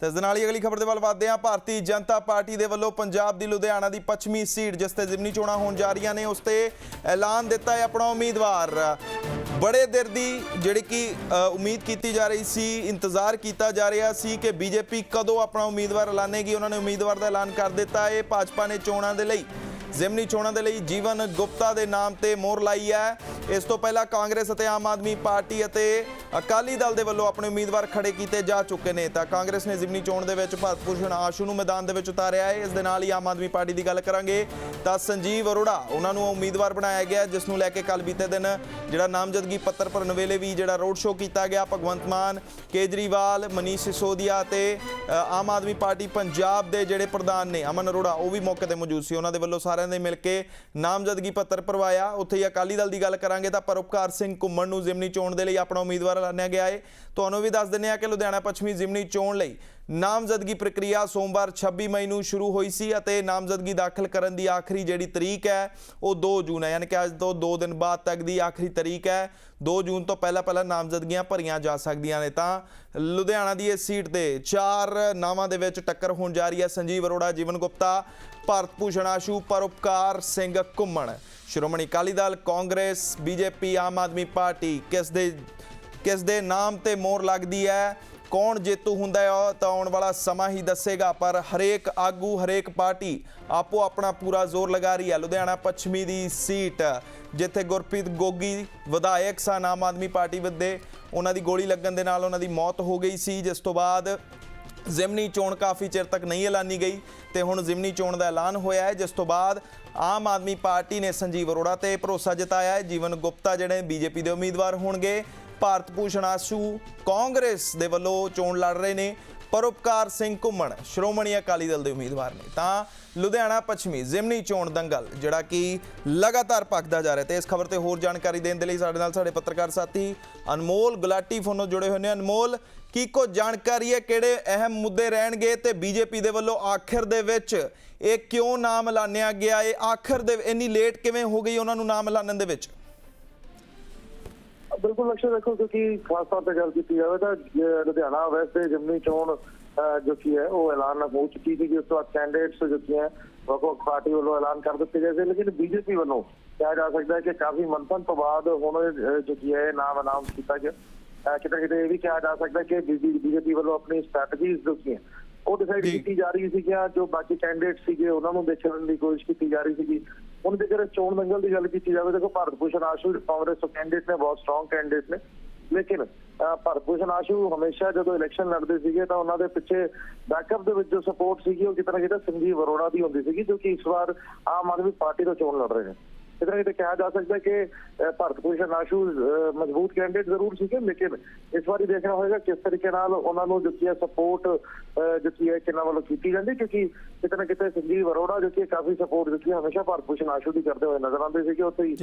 ਤੇ ਇਸ ਦੇ ਨਾਲ ਹੀ ਅਗਲੀ ਖਬਰ ਦੇ ਵੱਲ ਵਧਦੇ ਹਾਂ। ਭਾਰਤੀ ਜਨਤਾ ਪਾਰਟੀ ਦੇ ਵੱਲੋਂ ਪੰਜਾਬ ਦੀ ਲੁਧਿਆਣਾ ਦੀ ਪੱਛਮੀ ਸੀਟ, ਜਿਸ ਤੇ ਜ਼ਿਮਨੀ ਚੋਣਾਂ ਹੋਣ ਜਾ ਰਹੀਆਂ ਨੇ, ਉਸ ਤੇ ਐਲਾਨ ਦਿੱਤਾ ਹੈ ਆਪਣਾ ਉਮੀਦਵਾਰ। ਬੜੇ ਦਿਨ ਦੀ ਜਿਹੜੀ ਕਿ ਉਮੀਦ ਕੀਤੀ ਜਾ ਰਹੀ ਸੀ, ਇੰਤਜ਼ਾਰ ਕੀਤਾ ਜਾ ਰਿਹਾ ਸੀ ਕਿ ਬੀਜੇਪੀ ਕਦੋਂ ਆਪਣਾ ਉਮੀਦਵਾਰ ਐਲਾਨੇਗੀ। ਉਹਨਾਂ ਨੇ ਉਮੀਦਵਾਰ ਦਾ ਐਲਾਨ ਕਰ ਦਿੱਤਾ ਹੈ। ਭਾਜਪਾ ਨੇ ਚੋਣਾਂ ਦੇ ਲਈ ਜ਼ਿਮਨੀ ਚੋਣਾਂ ਦੇ ਲਈ ਜੀਵਨ ਗੁਪਤਾ ਦੇ ਨਾਮ ਤੇ ਮੋਹਰ ਲਾਈ ਹੈ। ਇਸ ਤੋਂ ਪਹਿਲਾਂ ਕਾਂਗਰਸ ਅਤੇ ਆਮ ਆਦਮੀ ਪਾਰਟੀ ਅਤੇ ਅਕਾਲੀ ਦਲ ਦੇ ਵੱਲੋਂ ਆਪਣੇ ਉਮੀਦਵਾਰ ਖੜੇ ਕੀਤੇ ਜਾ ਚੁੱਕੇ ਨੇ। ਤਾਂ ਕਾਂਗਰਸ ਨੇ ਜ਼ਿਮਨੀ ਚੋਣ ਦੇ ਵਿੱਚ ਭਾਰਤ ਭੂਸ਼ਣ ਆਸ਼ੂ ਨੂੰ ਮੈਦਾਨ ਦੇ ਵਿੱਚ ਉਤਾਰਿਆ ਹੈ। ਇਸ ਦੇ ਨਾਲ ਹੀ ਆਮ ਆਦਮੀ ਪਾਰਟੀ ਦੀ ਗੱਲ ਕਰਾਂਗੇ ਤਾਂ ਸੰਜੀਵ ਅਰੋੜਾ, ਉਹਨਾਂ ਨੂੰ ਉਮੀਦਵਾਰ ਬਣਾਇਆ ਗਿਆ, ਜਿਸ ਨੂੰ ਲੈ ਕੇ ਕੱਲ ਬੀਤੇ ਦਿਨ ਜਿਹੜਾ ਨਾਮਜ਼ਦਗੀ ਪੱਤਰ ਭਰਨ ਵੇਲੇ ਵੀ ਜਿਹੜਾ ਰੋਡ ਸ਼ੋਅ ਕੀਤਾ ਗਿਆ, ਭਗਵੰਤ ਮਾਨ, ਕੇਜਰੀਵਾਲ, ਮਨੀਸ਼ ਸਿਸੋਦੀਆ ਤੇ ਆਮ ਆਦਮੀ ਪਾਰਟੀ ਪੰਜਾਬ ਦੇ ਜਿਹੜੇ ਪ੍ਰਧਾਨ ਨੇ, ਅਮਨ ਅਰੋੜਾ, ਉਹ ਵੀ ਮੌਕੇ ਤੇ ਮੌਜੂਦ ਸੀ। ਉਹਨਾਂ ਦੇ ਵੱਲੋਂ ਸਾਰਿਆਂ ਨੇ ਮਿਲ ਕੇ ਨਾਮਜ਼ਦਗੀ ਪੱਤਰ ਭਰਵਾਇਆ। ਉੱਥੇ ਹੀ ਅਕਾਲੀ ਦਲ ਦੀ ਗੱਲ ਕਰਾਂਗੇ ਤਾਂ ਪਰਉਪਕਾਰ ਸਿੰਘ ਘੁੰਮਣ ਨੂੰ ਜ਼ਿਮਨੀ ਚੋਣ ਦੇ ਲਈ ਆਪਣਾ ਉਮੀਦਵਾਰ ਐਲਾਨਿਆ ਗਿਆ ਹੈ ਤੁਹਾਨੂੰ ਵੀ ਦੱਸ ਦਿੰਦੇ ਹਾਂ ਕਿ ਲੁਧਿਆਣਾ ਪੱਛਮੀ ਜ਼ਿਮਨੀ ਚੋਣ ਲਈ ਨਾਮਜ਼ਦਗੀ ਪ੍ਰਕਿਰਿਆ ਸੋਮਵਾਰ 26 ਮਈ ਨੂੰ ਸ਼ੁਰੂ ਹੋਈ ਸੀ ਅਤੇ ਨਾਮਜ਼ਦਗੀ ਦਾਖਲ ਕਰਨ ਦੀ ਆਖਰੀ ਜਿਹੜੀ ਤਰੀਕ ਹੈ, ਉਹ 2 ਜੂਨ ਹੈ। ਯਾਨੀ ਕਿ ਅੱਜ ਤੋਂ 2 ਦਿਨ ਬਾਅਦ ਤੱਕ ਦੀ ਆਖਰੀ ਤਰੀਕ ਹੈ। 2 ਜੂਨ ਤੋਂ ਪਹਿਲਾਂ ਪਹਿਲਾਂ ਨਾਮਜ਼ਦਗੀਆਂ ਭਰੀਆਂ ਜਾ ਸਕਦੀਆਂ ਨੇ ਤਾਂ ਲੁਧਿਆਣਾ ਦੀ ਇਸ ਸੀਟ ਤੇ ਚਾਰ ਨਾਵਾਂ ਦੇ ਵਿੱਚ ਟੱਕਰ ਹੋਣ ਜਾ ਰਹੀ ਹੈ। ਸੰਜੀਵ ਅਰੋੜਾ, ਜੀਵਨ ਗੁਪਤਾ, ਭਾਰਤ ਭੂਸ਼ਣ ਆਸ਼ੂ, ਪਰਉਪਕਾਰ ਸਿੰਘ ਘੁੰਮਣ। ਸ਼੍ਰੋਮਣੀ ਅਕਾਲੀ ਦਲ, ਕਾਂਗਰਸ, ਬੀਜੇਪੀ, ਆਮ ਆਦਮੀ ਪਾਰਟੀ ਕਿਸ ਦੇ ਕਿਸ ਦੇ ਨਾਮ ਤੇ ਮੋਹਰ ਲੱਗਦੀ ਹੈ? ਕੌਣ ਜੇਤੂ ਹੁੰਦਾ ਹੈ, ਉਹ ਤਾਂ ਆਉਣ ਵਾਲਾ ਸਮਾਂ ਹੀ ਦੱਸੇਗਾ, ਪਰ ਹਰੇਕ ਆਗੂ, ਹਰੇਕ ਪਾਰਟੀ ਆਪੋ ਆਪਣਾ ਪੂਰਾ ਜ਼ੋਰ ਲਗਾ ਰਹੀ ਹੈ। ਲੁਧਿਆਣਾ ਪੱਛਮੀ ਦੀ ਸੀਟ, ਜਿੱਥੇ ਗੁਰਪ੍ਰੀਤ ਗੋਗੀ ਵਿਧਾਇਕ ਸਨ, ਆਮ ਆਦਮੀ ਪਾਰਟੀ ਵੱਡੇ, ਉਹਨਾਂ ਦੀ ਗੋਲੀ ਲੱਗਣ ਦੇ ਨਾਲ ਉਹਨਾਂ ਦੀ ਮੌਤ ਹੋ ਗਈ ਸੀ, ਜਿਸ ਤੋਂ ਬਾਅਦ ਜ਼ਿਮਨੀ ਚੋਣ ਕਾਫੀ ਚਿਰ ਤੱਕ ਨਹੀਂ ਐਲਾਨੀ ਗਈ ਤੇ ਹੁਣ ਜ਼ਿਮਨੀ ਚੋਣ ਦਾ ਐਲਾਨ ਹੋਇਆ ਹੈ, ਜਿਸ ਤੋਂ ਬਾਅਦ ਆਮ ਆਦਮੀ ਪਾਰਟੀ ਨੇ ਸੰਜੀਵ ਅਰੋੜਾ ਤੇ ਭਰੋਸਾ ਜਤਾਇਆ ਹੈ। ਜੀਵਨ ਗੁਪਤਾ ਜਿਹੜੇ ਬੀਜੇਪੀ ਦੇ ਉਮੀਦਵਾਰ ਹੋਣਗੇ ਭਾਰਤ ਭੂਸ਼ਣ ਆਸ਼ੂ ਕਾਂਗਰਸ ਦੇ ਵੱਲੋਂ ਚੋਣ ਲੜ ਰਹੇ ਨੇ। ਪਰਉਪਕਾਰ ਸਿੰਘ ਘੁੰਮਣ, ਸ਼੍ਰੋਮਣੀ ਅਕਾਲੀ ਦਲ ਦੇ ਉਮੀਦਵਾਰ ਨੇ। ਤਾਂ ਲੁਧਿਆਣਾ ਪੱਛਮੀ ਜ਼ਿਮਨੀ ਚੋਣ ਦੰਗਲ, ਜਿਹੜਾ ਕਿ ਲਗਾਤਾਰ ਪੱਕਦਾ ਜਾ ਰਿਹਾ। ਤੇ ਇਸ ਖਬਰ ਤੇ ਹੋਰ ਜਾਣਕਾਰੀ ਦੇਣ ਦੇ ਲਈ ਸਾਡੇ ਨਾਲ ਸਾਡੇ ਪੱਤਰਕਾਰ ਸਾਥੀ ਅਨਮੋਲ ਗੁਲਾਟੀ ਫੋਨੋਂ ਜੁੜੇ ਹੋਏ ਨੇ। ਅਨਮੋਲ, ਕੀ ਕੋ ਜਾਣਕਾਰੀ ਹੈ ਕਿਹੜੇ ਅਹਿਮ ਮੁੱਦੇ ਰਹਿਣਗੇ? ਤੇ ਬੀਜੇਪੀ ਦੇ ਵੱਲੋਂ ਆਖਿਰ ਦੇ ਵਿੱਚ ਇਹ ਕਿਉਂ ਨਾਮ ਐਲਾਨਿਆ ਗਿਆ? ਇਹ ਆਖਿਰ ਦੇ, ਇੰਨੀ ਲੇਟ ਕਿਵੇਂ ਹੋ ਗਈ ਉਹਨਾਂ ਨੂੰ ਨਾਮ ਐਲਾਨਣ ਦੇ ਵਿੱਚ? ਬਿਲਕੁਲ ਲਕਸ਼ਯ ਰੱਖੋ ਕਿਉਂਕਿ ਖਾਸ ਤੌਰ ਤੇ ਗੱਲ ਕੀਤੀ ਜਾਵੇ ਤਾਂ ਲੁਧਿਆਣਾ ਵੈਸਟ ਦੇ ਜਿਮਨੀ ਚੋਣ ਜੋ ਕੀ ਹੈ ਉਹ ਐਲਾਨ ਹੋ ਚੁੱਕੀ ਸੀ ਕਿ ਉਸ ਤੋਂ ਬਾਅਦ ਕੈਂਡੀਡੇਟਸ ਜੋ ਕੀ ਹੈ ਵਕਫ ਪਾਰਟੀ ਵੱਲੋਂ ਐਲਾਨ ਕਰ ਦਿੱਤੇ ਗਏ ਸੀ ਲੇਕਿਨ ਬੀਜੇਪੀ ਵੱਲੋਂ ਕਿਹਾ ਜਾ ਸਕਦਾ ਹੈ ਕਿ ਕਾਫੀ ਮੰਥਨ ਤੋਂ ਬਾਅਦ ਹੁਣ ਜੋ ਕੀ ਹੈ ਨਾਮ ਅਨਾਉਂਸ ਕੀਤਾ ਗਿਆ। ਕਿਤੇ ਕਿਤੇ ਇਹ ਵੀ ਕਿਹਾ ਜਾ ਸਕਦਾ ਕਿ ਬੀਜੇਪੀ ਵੱਲੋਂ ਆਪਣੀ ਸਟ੍ਰੈਟਜੀਜ਼ ਜੋ ਕੀ ਹੈ ਉਹ ਡਿਸਾਈਡ ਕੀਤੀ ਜਾ ਰਹੀ ਸੀ ਕਿ ਜੋ ਬਾਕੀ ਕੈਂਡੀਡੇਟ ਸੀਗੇ ਉਹਨਾਂ ਨੂੰ ਦੇਖਣ ਦੀ ਕੋਸ਼ਿਸ਼ ਕੀਤੀ ਜਾ ਰਹੀ ਸੀ ਕਿ ਹੁਣ ਜੇਕਰ ਚੋਣ ਦੰਗਲ ਦੀ ਗੱਲ ਕੀਤੀ ਜਾਵੇ ਦੇਖੋ ਭਾਰਤ ਭੂਸ਼ਣ ਆਸ਼ੂ ਕਾਂਗਰਸ ਤੋਂ ਕੈਂਡੀਡੇਟ ਨੇ ਬਹੁਤ ਸਟਰੋਂਗ ਕੈਂਡੀਡੇਟ ਨੇ। ਲੇਕਿਨ ਅਹ, ਭਾਰਤ ਭੂਸ਼ਣ ਆਸ਼ੂ ਹਮੇਸ਼ਾ ਜਦੋਂ ਇਲੈਕਸ਼ਨ ਲੜਦੇ ਸੀਗੇ ਤਾਂ ਉਹਨਾਂ ਦੇ ਪਿੱਛੇ ਬੈਕਅਪ ਦੇ ਵਿੱਚ ਜੋ ਸਪੋਰਟ ਸੀਗੀ ਉਹ ਕਿਤੇ ਨਾ ਕਿਤੇ ਸੰਜੀਵ ਅਰੋੜਾ ਦੀ ਹੁੰਦੀ ਸੀਗੀ ਜੋ ਕਿ ਇਸ ਵਾਰ ਆਮ ਆਦਮੀ ਪਾਰਟੀ ਤੋਂ ਚੋਣ ਲੜ ਰਹੇ ਨੇ। ਕਿਤੇ ਨਾ ਕਿਤੇ ਕਿਹਾ ਜਾ ਸਕਦਾ ਕਿ ਭਾਰਤ ਭੂਸ਼ਣ ਆਸ਼ੂ ਮਜ਼ਬੂਤ ਕੈਂਡੀਡੇਟ ਜ਼ਰੂਰ ਸੀਗੇ ਲੇਕਿਨ ਇਸ ਵਾਰੀ ਦੇਖਣਾ ਹੋਏਗਾ ਕਿਸ ਤਰੀਕੇ ਨਾਲ ਉਹਨਾਂ ਨੂੰ ਜੋ ਕੀ ਹੈ ਸਪੋਰਟ ਜੋ ਕੀ ਹੈ ਕਿੰਨਾ ਵੱਲੋਂ ਕੀਤੀ ਜਾਂਦੀ ਕਿਉਂਕਿ ਕਿਤੇ ਨਾ ਕਿਤੇ ਸੰਜੀਵ ਅਰੋੜਾ ਜੋ ਕਿ ਕਾਫੀ ਸਪੋਰਟ ਜੋ ਕੀ ਹਮੇਸ਼ਾ ਭਾਰਤ ਭੂਸ਼ਣ ਆਸ਼ੂ ਦੀ ਕਰਦੇ ਹੋਏ ਨਜ਼ਰ ਆਉਂਦੇ ਸੀਗੇ ਉੱਥੇ ਹੀ।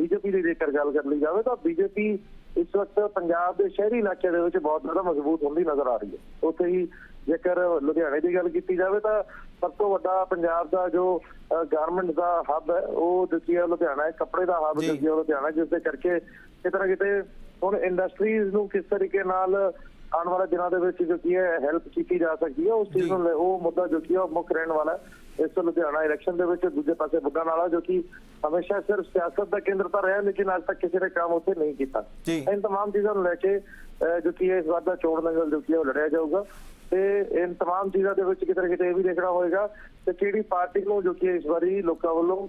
ਬੀਜੇਪੀ ਦੀ ਜੇਕਰ ਗੱਲ ਕਰ ਲਈ ਜਾਵੇ ਤਾਂ ਬੀਜੇਪੀ ਇਸ ਵਕਤ ਪੰਜਾਬ ਦੇ ਸ਼ਹਿਰੀ ਇਲਾਕੇ ਦੇ ਵਿੱਚ ਬਹੁਤ ਜ਼ਿਆਦਾ ਮਜ਼ਬੂਤ ਹੁੰਦੀ ਨਜ਼ਰ ਆ ਰਹੀ ਹੈ। ਉੱਥੇ ਹੀ ਜੇਕਰ ਲੁਧਿਆਣੇ ਦੀ ਗੱਲ ਕੀਤੀ ਜਾਵੇ ਤਾਂ ਸਭ ਤੋਂ ਵੱਡਾ ਪੰਜਾਬ ਦਾ ਜੋ ਗਾਰਮੈਂਟ ਦਾ ਹੱਬ ਹੈ ਉਹ ਹੈ ਲੁਧਿਆਣਾ ਹੈ ਕੱਪੜੇ ਦਾ ਹੱਬ ਉਹ ਲੁਧਿਆਣਾ ਜਿਸ ਦੇ ਕਰਕੇ ਕਿਤੇ ਨਾ ਕਿਤੇ ਹੁਣ ਇੰਡਸਟਰੀਜ਼ ਨੂੰ ਕਿਸ ਤਰੀਕੇ ਨਾਲ ਆਉਣ ਵਾਲੇ ਦਿਨਾਂ ਦੇ ਵਿੱਚ ਜੋ ਕੀ ਹੈ ਹੈਲਪ ਕੀਤੀ ਜਾ ਸਕਦੀ ਹੈ ਉਸ ਚੀਜ਼। ਨੂੰ ਉਹ ਮੁੱਦਾ ਜੋ ਕੀ ਹੈ ਮੁੱਖ ਰਹਿਣ ਵਾਲਾ ਇਸ ਤੋਂ ਲੁਧਿਆਣਾ ਇਲੈਕਸ਼ਨ ਦੇ ਵਿੱਚ ਦੂਜੇ ਪਾਸੇ ਬੁੱਢਾ ਨਾਲਾ ਜੋ ਕਿ ਹਮੇਸ਼ਾ ਸਿਰਫ ਸਿਆਸਤ ਦਾ ਕੇਂਦਰ ਤਾਂ ਰਿਹਾ ਲੇਕਿਨ ਅੱਜ ਤੱਕ ਕਿਸੇ ਨੇ ਕੰਮ ਉੱਥੇ ਨਹੀਂ ਕੀਤਾ। ਇਨ ਤਮਾਮ ਚੀਜ਼ਾਂ ਨੂੰ ਲੈ ਕੇ ਜੋ ਕਿ ਇਸ ਵਾਰ ਦਾ ਚੋਣ ਦੰਗਲ ਜੋ ਕਿ ਉਹ ਲੜਿਆ ਜਾਊਗਾ ਤੇ ਇਨ ਤਮਾਮ ਚੀਜ਼ਾਂ ਦੇ ਵਿੱਚ ਕਿਤੇ ਕਿਤੇ ਇਹ ਵੀ ਦੇਖਣਾ ਹੋਏਗਾ ਕਿ ਕਿਹੜੀ ਪਾਰਟੀ ਨੂੰ ਜੋ ਕਿ ਇਸ ਵਾਰੀ ਲੋਕਾਂ ਵੱਲੋਂ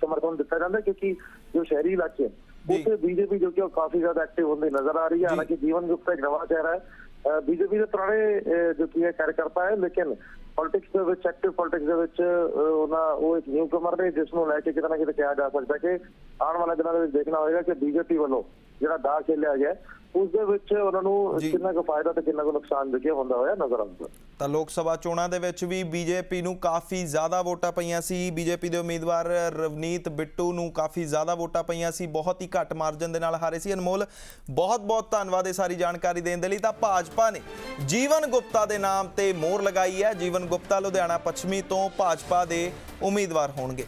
ਸਮਰਥਨ ਦਿੱਤਾ ਜਾਂਦਾ ਕਿਉਂਕਿ ਜੋ ਸ਼ਹਿਰੀ ਇਲਾਕੇ। ਉੱਥੇ ਬੀਜੇਪੀ ਜੋ ਕਿ ਉਹ ਕਾਫੀ ਜ਼ਿਆਦਾ ਐਕਟਿਵ ਹੁੰਦੀ ਨਜ਼ਰ ਆ ਰਹੀ ਹੈ। ਹਾਲਾਂਕਿ ਜੀਵਨ ਗੁਪਤਾ ਇੱਕ ਨਵਾਂ ਚਿਹਰਾ ਹੈ। ਬੀਜੇਪੀ ਦੇ ਪੁਰਾਣੇ ਜੋ ਕੀ ਹੈ ਕਾਰਜਕਰਤਾ ਹੈ ਲੇਕਿਨ ਪੋਲਿਟਿਕਸ ਦੇ ਵਿੱਚ ਐਕਟਿਵ ਪੋਲਿਟਿਕਸ ਦੇ ਵਿੱਚ ਉਹਨਾਂ ਉਹ ਇੱਕ ਨਿਊ ਕਮਰ ਨੇ ਜਿਸ ਨੂੰ ਲੈ ਕੇ ਕਿਤੇ ਨਾ ਕਿਤੇ ਕਿਹਾ ਜਾ ਸਕਦਾ ਕਿ ਆਉਣ ਵਾਲੇ ਦਿਨਾਂ ਦੇ ਵਿੱਚ ਦੇਖਣਾ ਹੋਏਗਾ ਕਿ ਬੀਜੇਪੀ ਵੱਲੋਂ ਜਿਹੜਾ ਦਾਅ ਖੇਲਿਆ ਗਿਆ ਉਸ ਦੇ ਵਿੱਚ ਉਹਨਾਂ ਨੂੰ। ਕਿੰਨਾ ਕੁ ਫਾਇਦਾ ਤੇ ਕਿੰਨਾ ਕੁ ਨੁਕਸਾਨ ਦੇਖਿਆ ਹੁੰਦਾ ਹੋਇਆ ਨਜ਼ਰ ਆਉਂਦਾ? ਤਾਂ ਲੋਕ ਸਭਾ ਚੋਣਾਂ ਦੇ ਵਿੱਚ ਵੀ ਬੀਜੇਪੀ ਨੂੰ ਕਾਫੀ ਜ਼ਿਆਦਾ ਵੋਟਾਂ ਪਈਆਂ ਸੀ। ਬੀਜੇਪੀ ਦੇ ਉਮੀਦਵਾਰ ਰਵਨੀਤ ਬਿੱਟੂ ਨੂੰ ਕਾਫੀ ਜ਼ਿਆਦਾ ਵੋਟਾਂ ਪਈਆਂ ਸੀ। ਬਹੁਤ ਹੀ ਘੱਟ ਮਾਰਜਨ ਦੇ ਨਾਲ ਹਾਰੇ ਸੀ। ਅਨਮੋਲ ਬਹੁਤ ਬਹੁਤ ਧੰਨਵਾਦ ਇਹ ਸਾਰੀ ਜਾਣਕਾਰੀ ਦੇਣ ਦੇ ਲਈ। ਤਾਂ ਭਾਜਪਾ ਨੇ ਜੀਵਨ ਗੁਪਤਾ ਦੇ ਨਾਮ ਤੇ ਮੋਹਰ ਲਗਾਈ ਹੈ। ਜੀਵਨ ਗੁਪਤਾ ਲੁਧਿਆਣਾ ਪੱਛਮੀ ਤੋਂ ਭਾਜਪਾ ਦੇ ਉਮੀਦਵਾਰ ਹੋਣਗੇ।